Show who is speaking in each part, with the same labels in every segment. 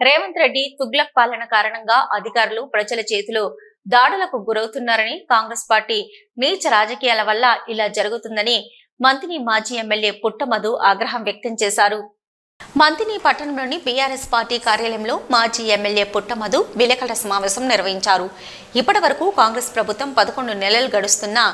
Speaker 1: రేవంత్ రెడ్డి తుగ్లక్ పాలన కారణంగా అధికారులు ప్రజల చేతిలో దాడులకు గురవుతున్నారని కాంగ్రెస్ పార్టీ నీచ రాజకీయాల వల్ల ఇలా జరుగుతుందని మంత్రి మాజీ ఎమ్మెల్యే పుట్టమధు ఆగ్రహం వ్యక్తం చేశారు. మంతిని పట్టణంలోని బీఆర్ఎస్ పార్టీ కార్యాలయంలో మాజీ ఎమ్మెల్యే పుట్టమధు విలేకరుల సమావేశం నిర్వహించారు. ఇప్పటి వరకు కాంగ్రెస్ ప్రభుత్వం పదకొండు నెలలు గడుస్తున్నా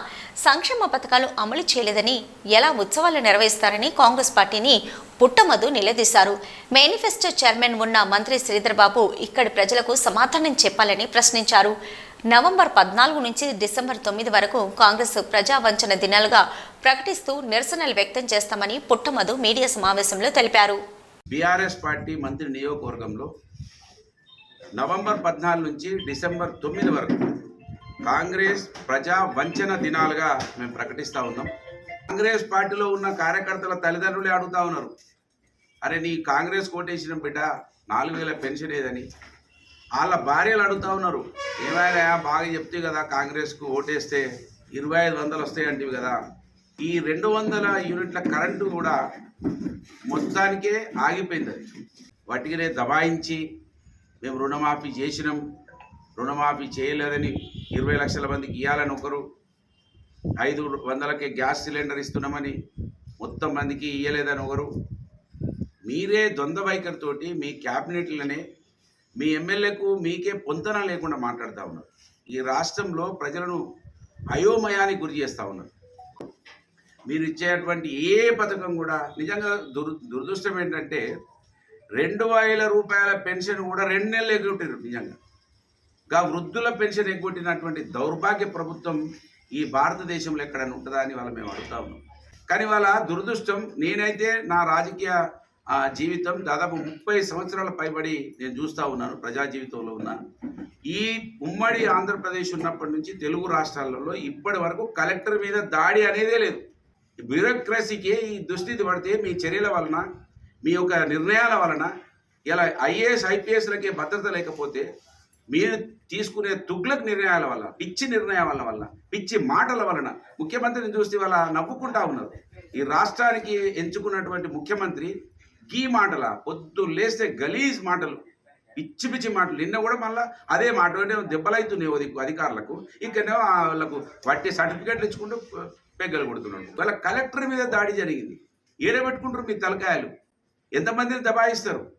Speaker 1: సంక్షేమ పథకాలు అమలు చేయలేదని ఎలా ఉత్సవాలు నిర్వహిస్తారని కాంగ్రెస్ పార్టీని పుట్టమధు నిలదీశారు. మేనిఫెస్టో చైర్మన్ ఉన్న మంత్రి శ్రీధర్బాబు ఇక్కడి ప్రజలకు సమాధానం చెప్పాలని ప్రశ్నించారు. నవంబర్ పద్నాలుగు నుంచి డిసెంబర్ తొమ్మిది వరకు కాంగ్రెస్ ప్రజా వంచన దినాలుగా ప్రకటిస్తూ నిరసనలు వ్యక్తం చేస్తామని పుట్టమధు మీడియా సమావేశంలో తెలిపారు.
Speaker 2: బీఆర్ఎస్ పార్టీ మంత్రి నియోజకవర్గంలో నవంబర్ పద్నాలుగు నుంచి డిసెంబర్ తొమ్మిది వరకు కాంగ్రెస్ ప్రజా వంచన దినాలుగా మేము ప్రకటిస్తూ ఉన్నాం. కాంగ్రెస్ పార్టీలో ఉన్న కార్యకర్తల తల్లిదండ్రులే అడుగుతా ఉన్నారు. అరే నీ కాంగ్రెస్ కోటేసిన బిడ్డ నాలుగు వేల పెన్షన్ ఏదని. వాళ్ళ భార్యలు అడుగుతూ ఉన్నారు. ఏమైనా బాగా చెప్తే కదా కాంగ్రెస్కు ఓటేస్తే ఇరవై ఐదు వందలు వస్తాయి అంటివి కదా. ఈ రెండు వందల యూనిట్ల కరెంటు కూడా మొత్తానికే ఆగిపోయింది అది. వాటికినే దబాయించి మేము రుణమాఫీ చేసినాం. రుణమాఫీ చేయలేదని ఇరవై లక్షల మందికి ఇవ్వాలని ఒకరు ఐదు వందలకే గ్యాస్ సిలిండర్ ఇస్తున్నామని మొత్తం మందికి ఇవ్వలేదని ఒకరు. మీరే ద్వంద్వ వైఖరితోటి మీ క్యాబినెట్లనే మీ ఎమ్మెల్యేకు మీకే పొంతన లేకుండా మాట్లాడుతూ ఉన్నారు. ఈ రాష్ట్రంలో ప్రజలను అయోమయానికి గురి చేస్తూ ఉన్నారు. మీరు ఇచ్చేటువంటి ఏ పథకం కూడా నిజంగా దుర్ దురదృష్టం ఏంటంటే రెండు వేల రూపాయల పెన్షన్ కూడా రెండు నెలలు ఎగ్గొట్టారు నిజంగా. గా వృద్ధుల పెన్షన్ ఎగ్గొట్టినటువంటి దౌర్భాగ్య ప్రభుత్వం ఈ భారతదేశంలో ఎక్కడైనా ఉంటుందా అని వాళ్ళ మేము అడుగుతా ఉన్నాం. కానీ వాళ్ళ దురదృష్టం నేనైతే నా రాజకీయ జీవితం దాదాపు ముప్పై సంవత్సరాల పైబడి నేను చూస్తూ ఉన్నాను ప్రజా జీవితంలో ఉన్నాను ఈ ఉమ్మడి ఆంధ్రప్రదేశ్ ఉన్నప్పటి నుంచి తెలుగు రాష్ట్రాలలో ఇప్పటి వరకు కలెక్టర్ మీద దాడి అనేదే లేదు. బ్యూరోక్రసీకి ఈ దుస్థితి పడితే మీ చర్యల వలన మీ యొక్క నిర్ణయాల వలన ఇలా ఐఏఎస్ ఐపీఎస్లకే భద్రత లేకపోతే మీరు తీసుకునే తుగ్లక్ నిర్ణయాల వల్ల పిచ్చి నిర్ణయాల వల్ల పిచ్చి మాటల వలన ముఖ్యమంత్రిని చూస్తే వాళ్ళ నవ్వుకుంటా ఉన్నారు. ఈ రాష్ట్రానికి ఎంచుకున్నటువంటి ముఖ్యమంత్రి గీ మాటల పొద్దు లేస్తే గలీజ్ మాటలు పిచ్చి పిచ్చి మాటలు. నిన్న కూడా మళ్ళీ అదే మాట అంటే దెబ్బలైతున్నాయి దిక్కు అధికారులకు. ఇక్కడనే వాళ్ళకు వట్టి సర్టిఫికెట్లు ఇచ్చుకుంటూ పెగ్గలు కొడుతున్నాడు వాళ్ళ కలెక్టర్ మీద దాడి జరిగింది. ఏడబెట్టుకుంటారు మీ తలకాయలు. ఎంతమందిని దబాయిస్తారు?